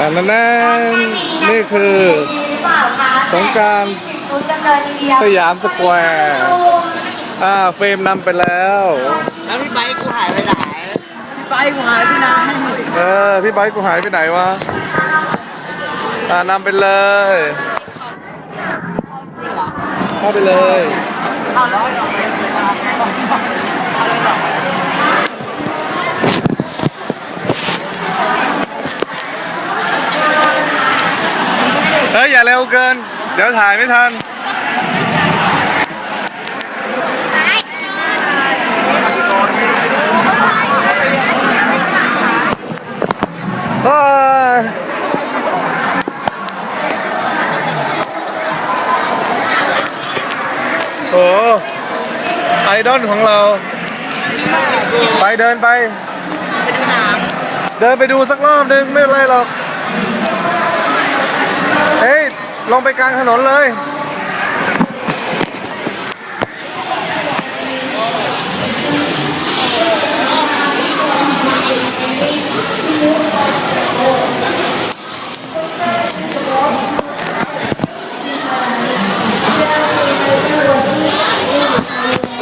อันนั้นนะนี่คือสงกรานต์ชุดกันเลยทีเดียวสยามสแควร์อ่าเฟรมนำไปแล้ว แล้วพี่ไบค์กูหายไปไหน พี่ไบค์กูหายไปไหน เออ พี่ไบค์กูหายไปไหนวะ อ่านำไปเลยเข้าไปเลย ฮ้ย อย่าเร็วเกิน เดี๋ยวถ่ายไม่ทันเฮ้ยโอ้ไอดอลของเรา ไปเดินไป เดินไปดูสักรอบนึง ไม่เป็นไรหรอก ลงไปกลางถนนเลย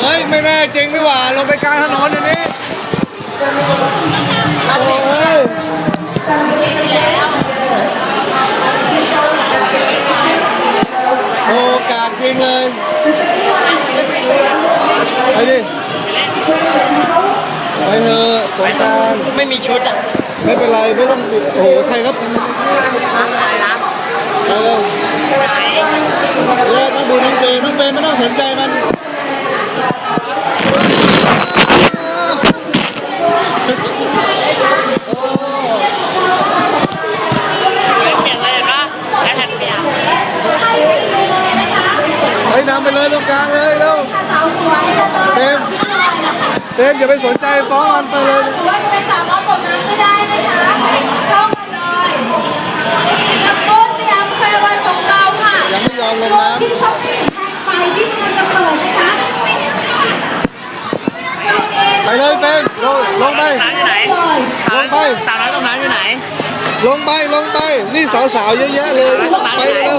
เฮ้ยไม่แน่จริงดีกว่าลงไปกลางถนนอย่างนี้โอ้ยากจริงเลยไปดิไปเถอะสงกรารไม่มีชุดอะไม่เป็นไรไม่ต้องโอ้โหใครครับอะไรนะเออเลิกมาดูน้องเฟรมน้องเฟรมไม่ต้องสนใจมัน เปลี่ยนเลยปะแล้วแทนเปลี่ยน เฮ้ยนำไปเลยตรงกลางเลยเร็วเต็มเต็มอย่าไปสนใจฟ้องมันไปเลยว่าจะเป็นสาวน้องตกน้ำก็ได้นะคะเข้ามาเลยนักโทษสยามสแควร์วันของเราค่ะยังไม่ยอมลงรถน้ำที่ช้อปปิ้งแห่งใหม่ที่กำลังจะเปิดนะคะเราเองไปเลยเฟรมลงลงไปน้ำอยู่ไหนลงไปสาวน้อยตรงน้ำอยู่ไหนลงไปลงไป นี่สาวๆเยอะแยะเลย ไปเร็ว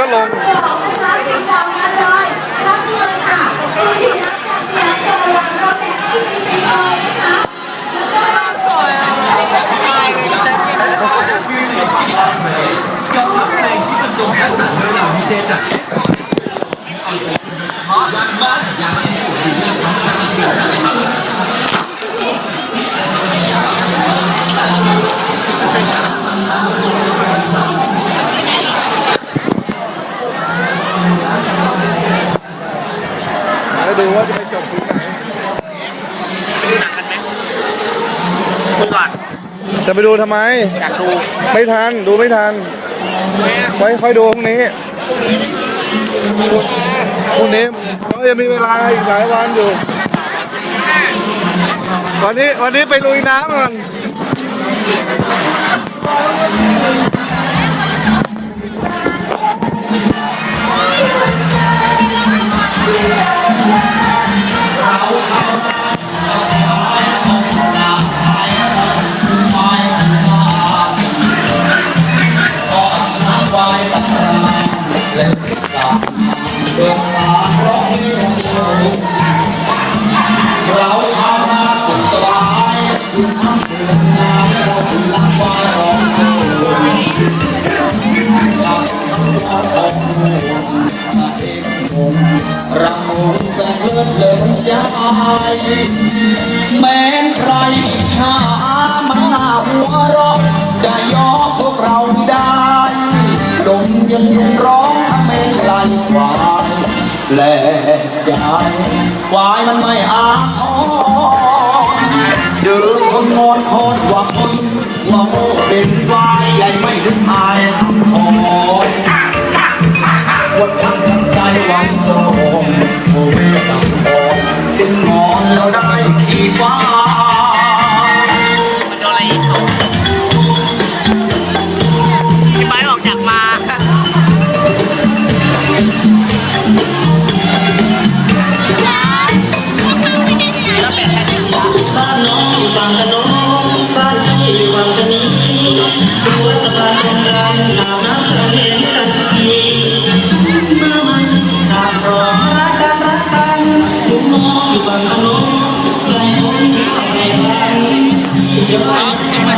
ก็ลงนะคะติดต่อมาเลยรับเลยค่ะคือที่รับจากเสียงโซลาร์เราแจกที่ลยนะคะแล้วก็แล้วดู ว่าจะไปจบที่ไหนไปดูหนังกันไหมคุยก่อนจะไปดูทำไม อยากดูไม่ทัน ดูไม่ทัน ไว้ค่อยดูพรุ่งนี้พรุ่งนี้ก็ยังมีเวลาอีกหลายวันอยู่ วันนี้วันนี้ไปลุยน้ำก่อน ลินใจแม้นใครอิจฉามันหน้าหัวเราะจะยอมพวกเราไม่ได้ดมยันยุงร้องทำเองไหลควายแหลกใจควายมันไม่อาทรเดินคนงอนคนว่าคนว่าโมเป็นควายใหญ่ไม่ถึงอาย น้องอยู่ฝั่งโน้นไกลพ้นเข้าไปกันเดี๋ยวไป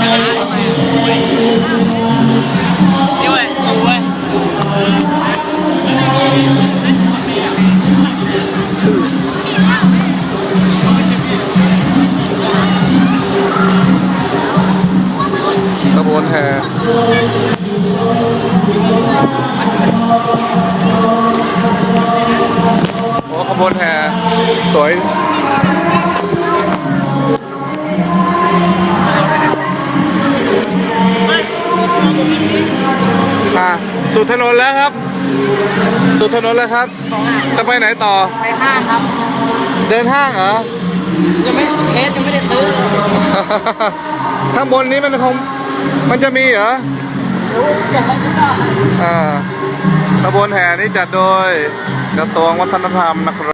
สุดถนนแล้วครับสุดถนนแล้วครับ จะไปไหนต่อ ไปห้างครับ เดินห้างเหรอ ยังไม่เคสยังไม่ได้ซื้อ ข้างบนนี้มันคง มันจะมีเหรออ่าขบวนแห่นี้จัดโดยกระทรวงวัฒนธรรมนะครับ